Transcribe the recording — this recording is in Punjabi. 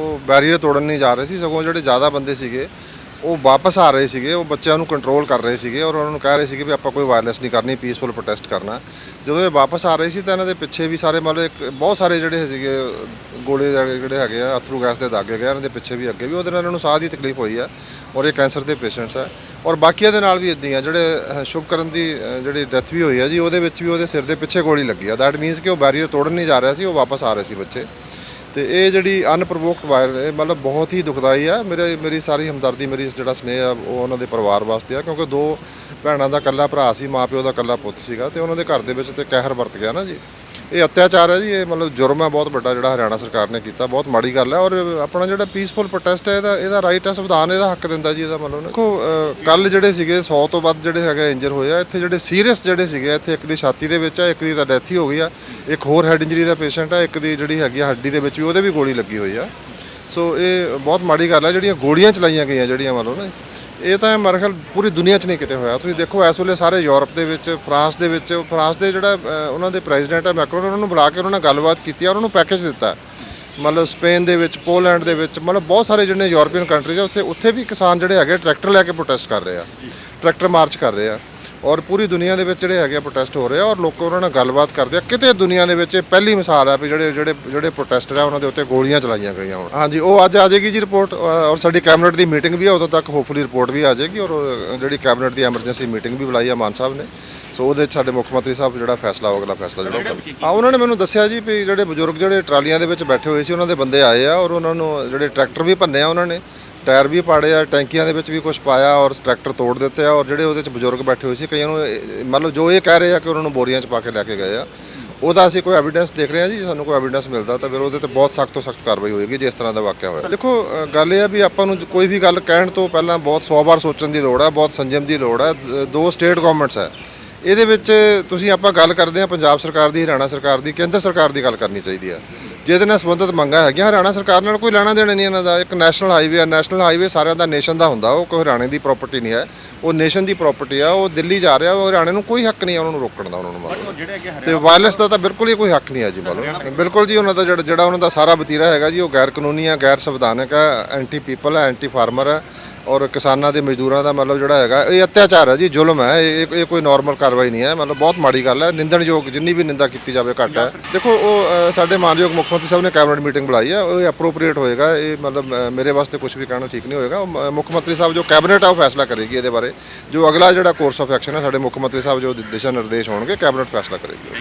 ਉਹ ਬੈਰੀਅਰ ਤੋੜਨ ਨਹੀਂ ਜਾ ਰਹੇ ਸੀ, ਸਗੋਂ ਜਿਹੜੇ ਜ਼ਿਆਦਾ ਬੰਦੇ ਸੀਗੇ, ਉਹ ਵਾਪਸ ਆ ਰਹੇ ਸੀਗੇ, ਉਹ ਬੱਚਿਆਂ ਨੂੰ ਕੰਟਰੋਲ ਕਰ ਰਹੇ ਸੀਗੇ ਔਰ ਉਹਨਾਂ ਨੂੰ ਕਹਿ ਰਹੇ ਸੀਗੇ ਵੀ ਆਪਾਂ ਕੋਈ ਵਾਇਰਲੈਸ ਨਹੀਂ ਕਰਨੀ ਪੀਸਫੁਲ ਪ੍ਰੋਟੈਸਟ ਕਰਨਾ। ਜਦੋਂ ਇਹ ਵਾਪਸ ਆ ਰਹੇ ਸੀ ਤਾਂ ਇਹਨਾਂ ਦੇ ਪਿੱਛੇ ਵੀ ਸਾਰੇ ਮਤਲਬ ਇੱਕ, ਬਹੁਤ ਸਾਰੇ ਜਿਹੜੇ ਸੀਗੇ, ਗੋਲੇ ਜਿਹੜੇ ਹੈਗੇ ਆ, ਅਥਰੂ ਗੈਸ ਦੇ ਦਾਗੇ ਗਏ ਇਹਨਾਂ ਦੇ ਪਿੱਛੇ ਵੀ ਅੱਗੇ ਵੀ ਉਹਦੇ ਨਾਲ ਇਹਨਾਂ ਨੂੰ ਸਾਹ ਦੀ ਤਕਲੀਫ ਹੋਈ ਆ ਔਰ ਇਹ ਕੈਂਸਰ ਦੇ ਪੇਸ਼ੈਂਟਸ ਆ। ਔਰ ਬਾਕੀਆਂ ਦੇ ਨਾਲ ਵੀ ਇਦਾਂ ਹੀ ਆ, ਜਿਹੜੇ ਸ਼ੁਭਕਰਨ ਦੀ ਜਿਹੜੀ ਡੈਥ ਵੀ ਹੋਈ ਆ ਜੀ, ਉਹਦੇ ਵਿੱਚ ਵੀ ਉਹਦੇ ਸਿਰ ਦੇ ਪਿੱਛੇ ਗੋਲੀ ਲੱਗੀ ਆ। ਦੈਟ ਮੀਨਸ ਕਿ ਉਹ ਬੈਰੀਅਰ ਤੋੜਨ ਨਹੀਂ ਜਾ ਰਿਹਾ ਸੀ, ਉਹ ਵਾਪਸ ਆ ਰਹੇ ਸੀ ਬੱਚੇ। ਤੇ ਇਹ ਜਿਹੜੀ ਅਨਪ੍ਰੋਵੋਕਡ ਵਾਇਰ ਇਹ ਮਤਲਬ ਬਹੁਤ ਹੀ ਦੁਖਦਾਈ ਆ। ਮੇਰੇ, ਮੇਰੀ ਸਾਰੀ ਹਮਦਰਦੀ, ਮੇਰੀ ਜਿਹੜਾ ਸਨੇਹ ਆ, ਉਹ ਉਹਨਾਂ ਦੇ ਪਰਿਵਾਰ ਵਾਸਤੇ ਆ, ਕਿਉਂਕਿ ਦੋ ਭੈਣਾਂ ਦਾ ਇਕੱਲਾ ਭਰਾ ਸੀ, ਮਾਪਿਓ ਦਾ ਇਕੱਲਾ ਪੁੱਤ ਸੀਗਾ ਤੇ ਉਹਨਾਂ ਦੇ ਘਰ ਦੇ ਵਿੱਚ ਤੇ ਕਹਿਰ ਵਰਤ ਗਿਆ ਨਾ ਜੀ। ਇਹ ਅਤਿਆਚਾਰ ਹੈ ਜੀ, ਇਹ ਮਤਲਬ ਜੁਰਮ ਹੈ, ਬਹੁਤ ਵੱਡਾ ਜਿਹੜਾ ਹਰਿਆਣਾ ਸਰਕਾਰ ਨੇ ਕੀਤਾ, ਬਹੁਤ ਮਾੜੀ ਗੱਲ ਹੈ। ਔਰ ਆਪਣਾ ਜਿਹੜਾ ਪੀਸਫੁਲ ਪ੍ਰੋਟੈਸਟ ਹੈ, ਇਹਦਾ ਇਹਦਾ ਰਾਈਟ ਹੈ, ਸੰਵਿਧਾਨ ਇਹਦਾ ਹੱਕ ਦਿੰਦਾ ਜੀ, ਇਹਦਾ ਮਤਲਬ। ਦੇਖੋ ਕੱਲ ਜਿਹੜੇ ਸੀਗੇ 100 ਤੋਂ ਵੱਧ ਜਿਹੜੇ ਹੈਗੇ ਇੰਜਰ ਹੋਏ ਆ, ਇੱਥੇ ਜਿਹੜੇ ਸੀਰੀਅਸ ਜਿਹੜੇ ਸੀਗੇ, ਇੱਥੇ ਇੱਕ ਦੀ ਛਾਤੀ ਦੇ ਵਿੱਚ ਆ, ਇੱਕ ਦੀ ਤਾਂ ਡੈਥ ਹੀ ਹੋ ਗਈ ਆ। ਇੱਕ ਹੋਰ ਹੈਡ ਇੰਜਰੀ ਦਾ ਪੇਸ਼ੈਂਟ ਆ, ਇੱਕ ਦੀ ਜਿਹੜੀ ਹੈਗੀ ਆ ਹੱਡੀ ਦੇ ਵਿੱਚ ਵੀ ਉਹਦੇ ਵੀ ਗੋਲੀ ਲੱਗੀ ਹੋਈ ਆ। ਸੋ ਇਹ ਬਹੁਤ ਮਾੜੀ ਗੱਲ ਆ, ਜਿਹੜੀਆਂ ਗੋਲੀਆਂ ਚਲਾਈਆਂ ਗਈਆਂ, ਜਿਹੜੀਆਂ ਮੰਨ ਲਓ ਨਾ, ਇਹ ਤਾਂ ਮੇਰੇ ਖਿਆਲ ਪੂਰੀ ਦੁਨੀਆ 'ਚ ਨਹੀਂ ਕਿਤੇ ਹੋਇਆ। ਤੁਸੀਂ ਦੇਖੋ, ਇਸ ਵੇਲੇ ਸਾਰੇ ਯੂਰਪ ਦੇ ਵਿੱਚ, ਫਰਾਂਸ ਦੇ ਵਿੱਚ, ਫਰਾਂਸ ਦੇ ਜਿਹੜਾ ਉਹਨਾਂ ਦੇ ਪ੍ਰੈਜ਼ੀਡੈਂਟ ਹੈ ਮੈਕਰੋਨ, ਉਹਨਾਂ ਨੂੰ ਬੁਲਾ ਕੇ ਉਹਨਾਂ ਨਾਲ ਗੱਲਬਾਤ ਕੀਤੀ ਆ, ਉਹਨਾਂ ਨੂੰ ਪੈਕੇਜ ਦਿੱਤਾ। ਮਤਲਬ ਸਪੇਨ ਦੇ ਵਿੱਚ, ਪੋਲੈਂਡ ਦੇ ਵਿੱਚ, ਮਤਲਬ ਬਹੁਤ ਸਾਰੇ ਜਿਹੜੇ ਯੂਰਪੀਅਨ ਕੰਟਰੀਜ਼ ਆ, ਉੱਥੇ ਉੱਥੇ ਵੀ ਕਿਸਾਨ ਜਿਹੜੇ ਹੈਗੇ ਟਰੈਕਟਰ ਲੈ ਕੇ ਪ੍ਰੋਟੈਸਟ ਕਰ ਰਹੇ ਆ। ਟਰੈਕਟਰ ਮਾਰਚ ਕਰ ਰਹੇ ਆ। ਔਰ ਪੂਰੀ ਦੁਨੀਆ ਦੇ ਵਿੱਚ ਜਿਹੜੇ ਹੈਗੇ ਪ੍ਰੋਟੈਸਟ ਹੋ ਰਹੇ ਆ ਔਰ ਲੋਕ ਉਹਨਾਂ ਨਾਲ ਗੱਲਬਾਤ ਕਰਦੇ ਆ। ਕਿਤੇ ਦੁਨੀਆ ਦੇ ਵਿੱਚ ਇਹ ਪਹਿਲੀ ਮਿਸਾਲ ਆ ਵੀ ਜਿਹੜੇ ਜਿਹੜੇ ਜਿਹੜੇ ਪ੍ਰੋਟੈਸਟਰ ਆ ਉਹਨਾਂ ਦੇ ਉੱਤੇ ਗੋਲੀਆਂ ਚਲਾਈਆਂ ਗਈਆਂ ਹੋਣ। ਹਾਂਜੀ, ਉਹ ਅੱਜ ਆ ਜਾਏਗੀ ਜੀ ਰਿਪੋਰਟ ਔਰ ਸਾਡੀ ਕੈਬਨਿਟ ਦੀ ਮੀਟਿੰਗ ਵੀ ਆ, ਉਦੋਂ ਤੱਕ ਹੋਪਫੁਲੀ ਰਿਪੋਰਟ ਵੀ ਆ ਜਾਏਗੀ ਔਰ ਜਿਹੜੀ ਕੈਬਨਿਟ ਦੀ ਐਮਰਜੈਂਸੀ ਮੀਟਿੰਗ ਵੀ ਬੁਲਾਈ ਆ ਮਾਨ ਸਾਹਿਬ ਨੇ। ਸੋ ਉਹਦੇ 'ਚ ਸਾਡੇ ਮੁੱਖ ਮੰਤਰੀ ਸਾਹਿਬ ਜਿਹੜਾ ਫੈਸਲਾ ਉਹ ਅਗਲਾ ਫੈਸਲਾ ਜਿਹੜਾ ਉਹ ਕਰਨਗੇ। ਆ ਉਹਨਾਂ ਨੇ ਮੈਨੂੰ ਦੱਸਿਆ ਜੀ ਵੀ ਜਿਹੜੇ ਬਜ਼ੁਰਗ ਜਿਹੜੇ ਟਰਾਲੀਆਂ ਦੇ ਵਿੱਚ ਬੈਠੇ ਹੋਏ ਸੀ, ਉਹਨਾਂ ਦੇ ਬੰਦੇ ਆਏ ਆ ਔਰ ਉਹਨਾਂ ਨੂੰ ਜਿਹੜੇ ਟਰੈਕਟਰ ਵੀ ਭੰਨੇ ਆ ਉਹਨਾਂ ਨੇ। ਟਾਇਰ ਵੀ ਪਾੜੇ ਆ ਟੈਂਕੀਆਂ ਦੇ ਵਿੱਚ ਵੀ ਕੁਝ ਪਾਇਆ ਔਰ ਟਰੈਕਟਰ ਤੋੜ ਦਿੱਤੇ ਆ ਔਰ ਜਿਹੜੇ ਉਹਦੇ 'ਚ ਬਜ਼ੁਰਗ ਬੈਠੇ ਹੋਏ ਸੀ ਕਈਆਂ ਨੂੰ ਇਹ- ਮਤਲਬ ਜੋ ਇਹ ਕਹਿ ਰਹੇ ਆ ਕਿ ਉਹਨਾਂ ਨੂੰ ਬੋਰੀਆਂ 'ਚ ਪਾ ਕੇ ਲੈ ਕੇ ਗਏ ਆ ਉਹਦਾ ਅਸੀਂ ਕੋਈ ਐਵੀਡੈਂਸ ਦੇਖ ਰਹੇ ਹਾਂ ਜੀ ਸਾਨੂੰ ਕੋਈ ਐਵੀਡੈਂਸ ਮਿਲਦਾ ਤਾਂ ਫਿਰ ਉਹਦੇ ਤੇ ਬਹੁਤ ਸਖਤ ਤੋਂ ਸਖਤ ਕਾਰਵਾਈ ਹੋਏਗੀ ਜੇ ਇਸ ਤਰ੍ਹਾਂ ਦਾ ਵਾਕਿਆ ਹੋਇਆ। ਦੇਖੋ ਅ, ਗੱਲ ਇਹ ਆ ਵੀ ਆਪਾਂ ਨੂੰ ਕੋਈ ਵੀ ਗੱਲ ਕਹਿਣ ਤੋਂ ਪਹਿਲਾਂ ਬਹੁਤ 100 ਵਾਰ ਸੋਚਣ ਦੀ ਲੋੜ ਹੈ ਬਹੁਤ ਸੰਜਮ ਦੀ ਲੋੜ ਹੈ ਦ- ਦੋ ਸਟੇਟ ਗਵਰਨਮੈਂਟਸ ਹੈ ਇਹਦੇ ਵਿੱਚ ਤੁਸੀਂ ਆਪਾਂ ਗੱਲ ਕਰਦੇ ਆ ਪੰਜਾਬ ਸਰਕਾਰ ਦੀ ਹਰਿਆਣਾ ਸਰਕਾਰ ਦੀ ਕੇਂਦਰ ਸਰਕਾਰ ਦੀ ਗੱਲ ਕਰਨੀ ਚਾਹੀਦੀ ਆ। ਜਿਹਦੇ ਨਾਲ ਸੰਬੰਧਿਤ ਮੰਗਾਂ ਹੈਗੀਆਂ ਹਰਿਆਣਾ ਸਰਕਾਰ ਨਾਲ ਕੋਈ ਲੈਣਾ ਦੇਣਾ ਨਹੀਂ ਇਹਨਾਂ ਦਾ। ਇੱਕ ਨੈਸ਼ਨਲ ਹਾਈਵੇ ਆ ਨੈਸ਼ਨਲ ਹਾਈਵੇ ਸਾਰਿਆਂ ਦਾ ਨੇਸ਼ਨ ਦਾ ਹੁੰਦਾ ਉਹ ਕੋਈ ਹਰਿਆਣੇ ਦੀ ਪ੍ਰਾਪਰਟੀ ਨਹੀਂ ਹੈ। ਉਹ ਨੇਸ਼ਨ ਦੀ ਪ੍ਰਾਪਰਟੀ ਆ ਉਹ ਦਿੱਲੀ ਜਾ ਰਿਹਾ ਉਹ ਹਰਿਆਣੇ ਨੂੰ ਕੋਈ ਹੱਕ ਨਹੀਂ ਆ ਉਹਨਾਂ ਨੂੰ ਰੋਕਣ ਦਾ ਉਹਨਾਂ ਨੂੰ ਮਤਲਬ ਤੇ ਵਾਇਰਲੈਸ ਦਾ ਤਾਂ ਬਿਲਕੁਲ ਹੀ ਕੋਈ ਹੱਕ ਨਹੀਂ ਹੈ ਜੀ ਮਤਲਬ ਬਿਲਕੁਲ ਜੀ ਉਹਨਾਂ ਦਾ ਜਿਹੜਾ ਜਿਹੜਾ ਉਹਨਾਂ ਦਾ ਸਾਰਾ ਵਤੀਰਾ ਹੈਗਾ ਜੀ ਉਹ ਗੈਰ ਕਾਨੂੰਨੀ ਹੈ ਗੈਰ ਸੰਵਿਧਾਨਕ ਹੈ ਐਂਟੀ ਪੀਪਲ ਹੈ ਐਂਟੀ ਫਾਰਮਰ ਹੈ ਔਰ ਕਿਸਾਨਾਂ ਦੇ ਮਜ਼ਦੂਰਾਂ ਦਾ ਮਤਲਬ ਜਿਹੜਾ ਹੈਗਾ ਇਹ ਅਤਿਆਚਾਰ ਹੈ ਜੀ ਜ਼ੁਲਮ ਹੈ ਇਹ ਇਹ- ਕੋਈ ਨਾਰਮਲ ਕਾਰਵਾਈ ਨਹੀਂ ਹੈ ਮਤਲਬ ਬਹੁਤ ਮਾੜੀ ਗੱਲ ਹੈ ਨਿੰਦਣਯੋਗ ਜਿੰਨੀ ਵੀ ਨਿੰਦਾ ਕੀਤੀ ਜਾਵੇ ਘੱਟ ਹੈ। ਦੇਖੋ ਉਹ ਸਾਡੇ ਮਾਨਯੋਗ ਮੁੱਖ ਮੰਤਰੀ ਸਾਹਿਬ ਨੇ ਕੈਬਨਿਟ ਮੀਟਿੰਗ ਬੁਲਾਈ ਹੈ ਉਹ ਐਪਰੋਪਰੀਏਟ ਹੋਏਗਾ ਇਹ ਮਤਲਬ ਮੇਰੇ ਵਾਸਤੇ ਕੁਝ ਵੀ ਕਹਿਣਾ ਠੀਕ ਨਹੀਂ ਹੋਏਗਾ। ਮੁੱਖ ਮੰਤਰੀ ਸਾਹਿਬ ਜੋ ਕੈਬਨਿਟ ਆ ਉਹ ਫੈਸਲਾ ਕਰੇਗੀ ਇਹਦੇ ਬਾਰੇ। ਜੋ ਅਗਲਾ ਜਿਹੜਾ ਕੋਰਸ ਆਫ ਐਕਸ਼ਨ ਹੈ ਸਾਡੇ ਮੁੱਖ ਮੰਤਰੀ ਸਾਹਿਬ ਜੋ ਦਿਸ਼ਾ ਨਿਰਦੇਸ਼ ਹੋਣਗੇ ਕੈਬਨਿਟ ਫੈਸਲਾ ਕਰੇਗੀ